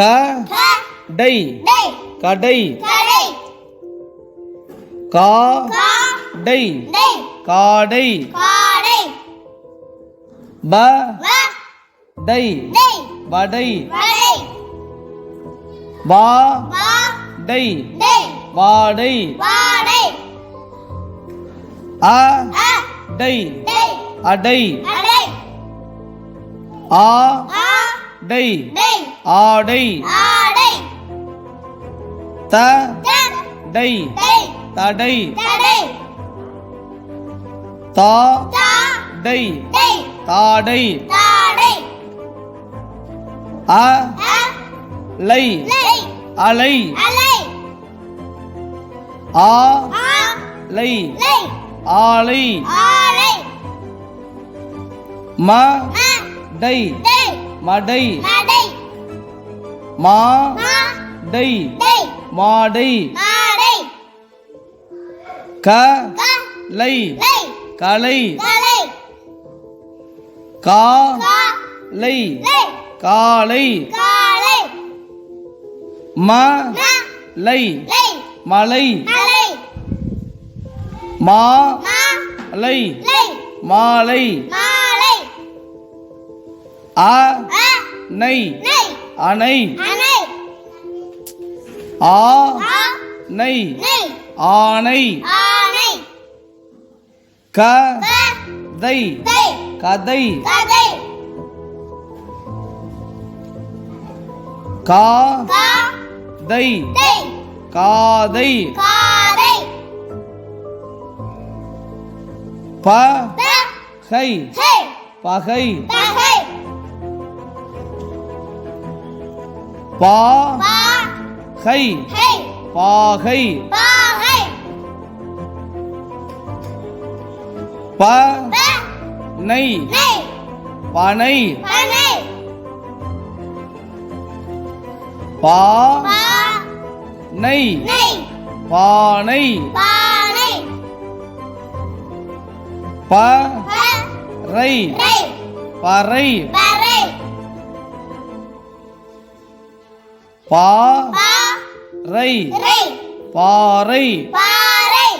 க டை. கடை. கடை. கா டை. காடை. காடை. ப டை. வடை. வா டை. வாடை. அ டை. அடை. ஆ டை. ஆடை. ஆடை. த. டை. தடை. தா. டை. தாடை. அ. லை. அலை. ஆ. லை. லை. ஆலை. ம. டை. மடை. மா டை. மாடை க லை. லை. கலை. கலை. கா லை. காலை. ம லை. மலை. மா லை. மாலை. மாலை. அ அ நை நை அணை அணை ஆ ஆ நை நை ஆணை ஆணை க க தை தை கதை கதை கா ப ஹை பகை பகை பா நை பனை பா நை பானை பானை ப ரை பறை பா பா ரை ரை பாறை பாறை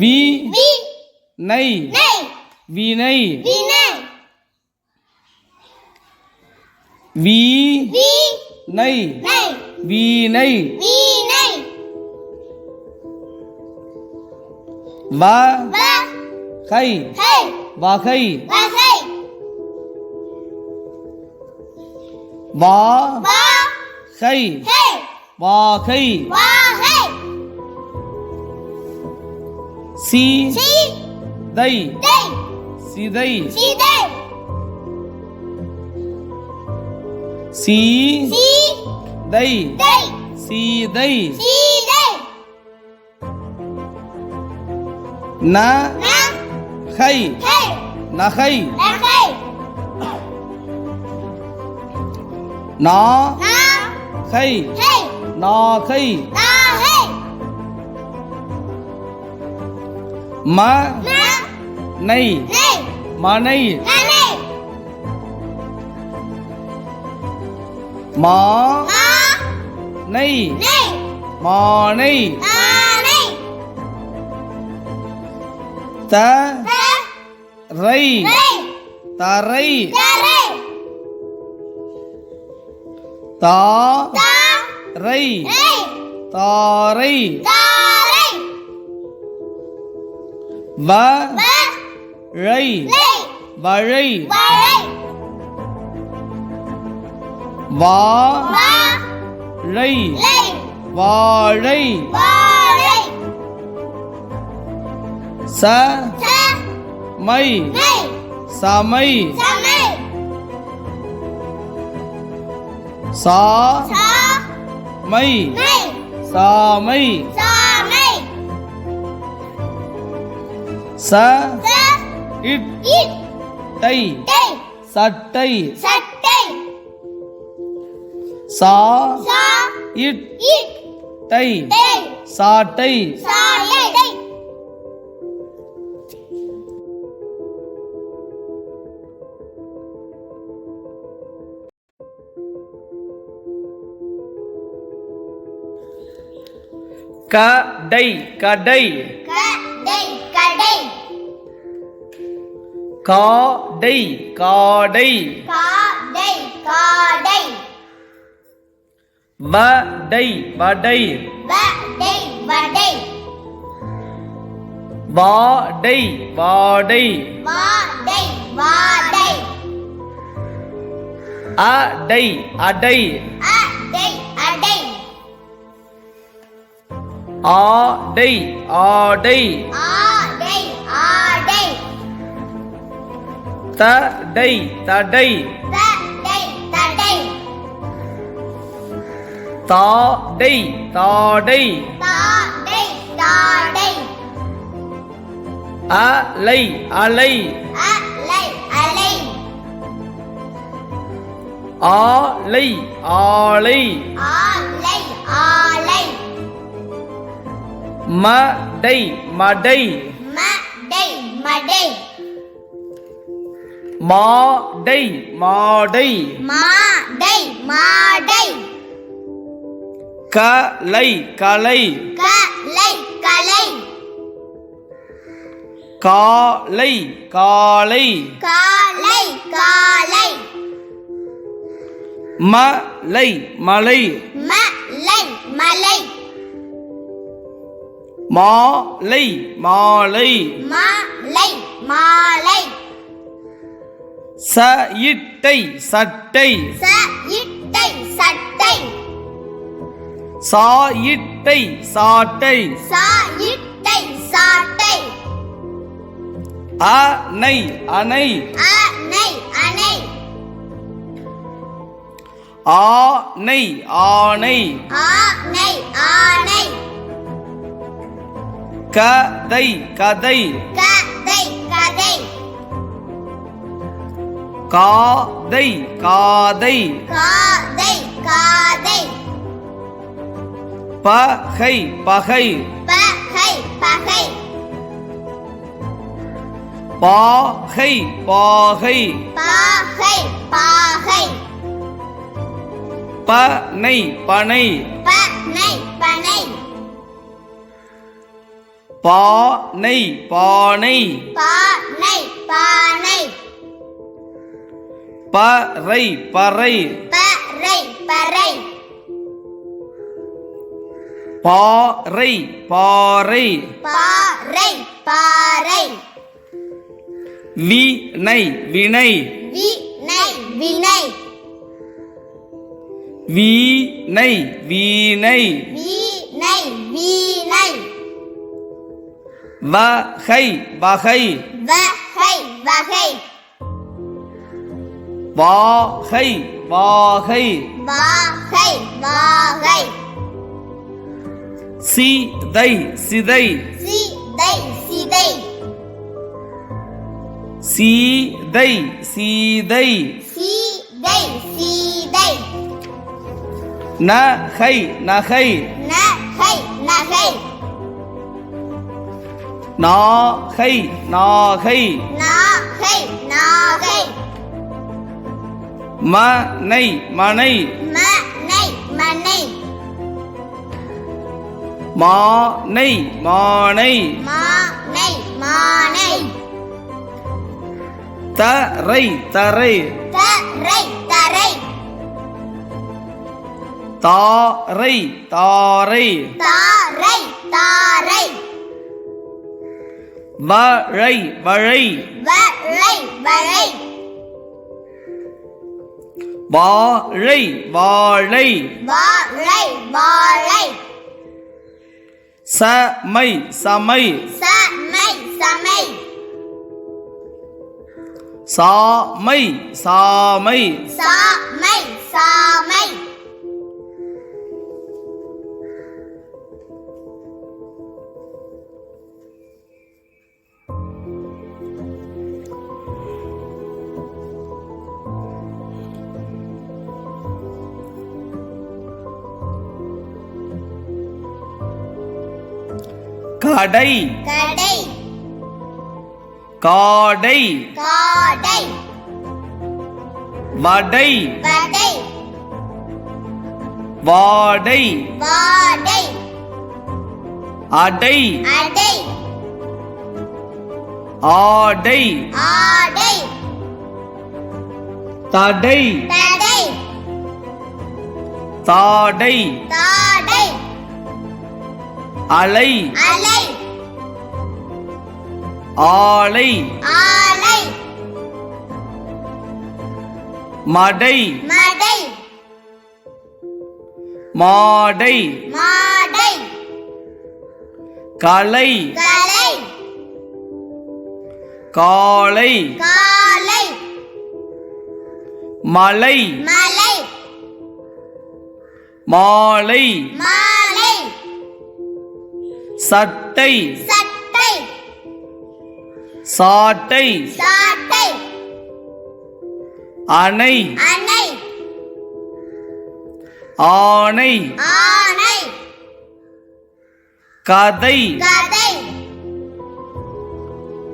வி வி நை நை வினை வினை வி வி நை நை வீணை வீணை வ வ கை ஹை வகை வா ஹை வாகை சி தை சிதை சி தை சீதை சீதை ந ந கை. ஹை நகை நகை நா கை. ம ந மனை. மா நை மானை. த ரை. தரை. தா ரை. தாரை. வ ழை. வழை. வா ழை. வாழை. வாழை. ச மை. சமை. சா சா மை. சாமை. ச ச இட் டை. சட்டை. சட்டை. சா சா இட் டை. சாட்டை. சாட்டை கடை கடை. கடை கடை. காடை காடை. காடை காடை. வடை வடை. வடை வடை. அடை அடை. ஆடை ஆடை. தடை தடை. தடை தடை. அலை அலை. ஆலை ஆலை. ஆலை ஆலை. மடை மடை. மடை மாடை. மாடை மாடை. மாடை கலை கலை. கலை கலை. காலை காலை. காலை காலை. மலை மலை. மலை மாலை மாலை. மாலை மாலை. சயிட்டை சட்டை. சயிட்டை சட்டை. சாயிட்டை சாட்டை. சாயிட்டை சாட்டை. அணை அணை. அணை அணை. ஆனை ஆனை ஆனை ஆனை கதை கதை. கதை கதை. காதை காதை. பகை பகை. பகை பகை. பாகை பாகை. பாகை பாகை. பனை. பனை பானை பானை. பானை பானை. பறை பறை. பறை பறை. பாறை பாறை. பாறை பாறை. வினை வினை. வினை வினை. வீணை வீணை. வீணை வீணை. வகை வகை. வகை வகை. வாகை வாகை. வாகை வாகை. சிதை சிதை. சிதை சிதை. சீதை சீதை. சீதை சீதை. நகை நகை. நகை நாகை நாகை. நாகை நாகை. மனை மனை. மனை மனை. மானை மானை. மானை மானை. தரை தரை. தரை தரை. தாரை தாரை. தாரை தாரை வழை வழை வளை வளை வாழை வாழை. வாழை வாழை. சமை சமை. சமை சமை. சாமை சாமை. சாமை சாமை. கடை. கடை. காடை. காடை. வடை. வடை. வாடை. வாடை. அடை. அடை. ஆடை. ஆடை. தடை. தடை. தாடை. தாடை அலை. ஆலை. மடை. மடை. கலை. கலை. மாலை. மாலை. சட்டை. சட்டை. சாட்டை. சாட்டை. அணை. அணை. ஆணை. ஆணை. கதை. கதை.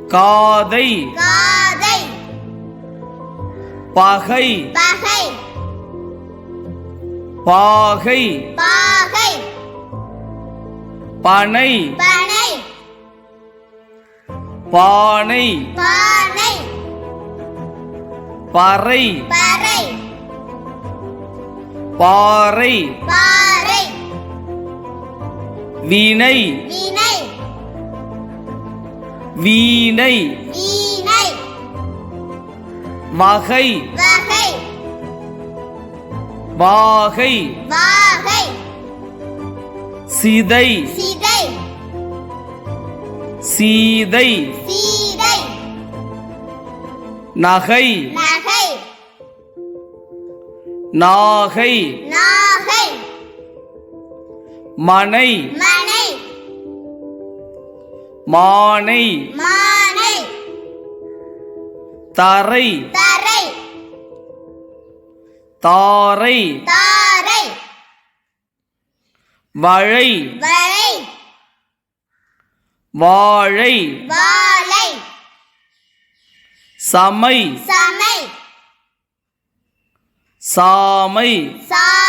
காதை. காதை. பகை. பகை. பாகை. பாகை. பனை. பனை. பறை. பறை. வீணை. வீணை. வாகை. வாகை. சிதை. சிதை. சீதை. சீதை. நகை. நகை. நாகை. நாகை. மனை. மனை. மானை. மானை. தரை. தரை. தாரை. தாரை வழை. வாழை. வாழை. சமை. சமை. சாமை. சா